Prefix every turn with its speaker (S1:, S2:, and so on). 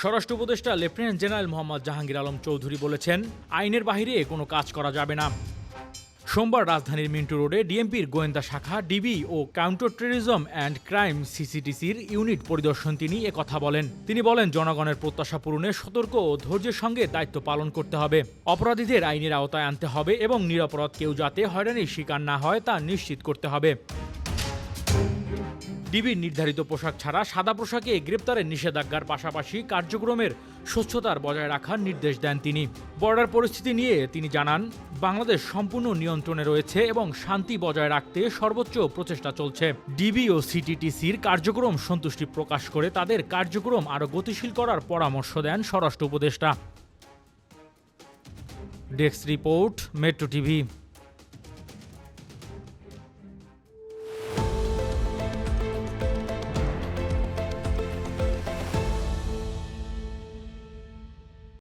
S1: স্বরাষ্ট্র উপদেষ্টা lieutenant general Mohammad Jahangir Alam Chowdhury বলেছেন, আইনের বাহিরে কোনো কাজ করা যাবে না। সোমবার রাজধানীর মিন্টু রোডে ডিএমপির গোয়েন্দা শাখা, ডিবি ও কাউন্টার টেরিজম অ্যান্ড ক্রাইম সিসিটিসির ইউনিট পরিদর্শন তিনি একথা বলেন। তিনি বলেন, জনগণের প্রত্যাশা পূরণে সতর্ক ও ধৈর্যের সঙ্গে দায়িত্ব পালন করতে হবে। অপরাধীদের আইনের আওতায় আনতে হবে এবং নিরাপরাধ কেউ যাতে হয়রানির শিকার না হয় তা নিশ্চিত করতে হবে। ডিবির নির্ধারিত পোশাক ছাড়া সাদা পোশাকে গ্রেপ্তারের নিষেধাজ্ঞার পাশাপাশি কার্যক্রমের স্বচ্ছতার বজায় রাখার নির্দেশ দেন তিনি। বর্ডার পরিস্থিতি নিয়ে তিনি জানান, বাংলাদেশ সম্পূর্ণ নিয়ন্ত্রণে রয়েছে এবং শান্তি বজায় রাখতে সর্বোচ্চ প্রচেষ্টা চলছে। ডিবি ও সিটিটিসির কার্যক্রম সন্তুষ্টি প্রকাশ করে তাদের কার্যক্রম আরও গতিশীল করার পরামর্শ দেন স্বরাষ্ট্র উপদেষ্টা। Desk report, metro TV.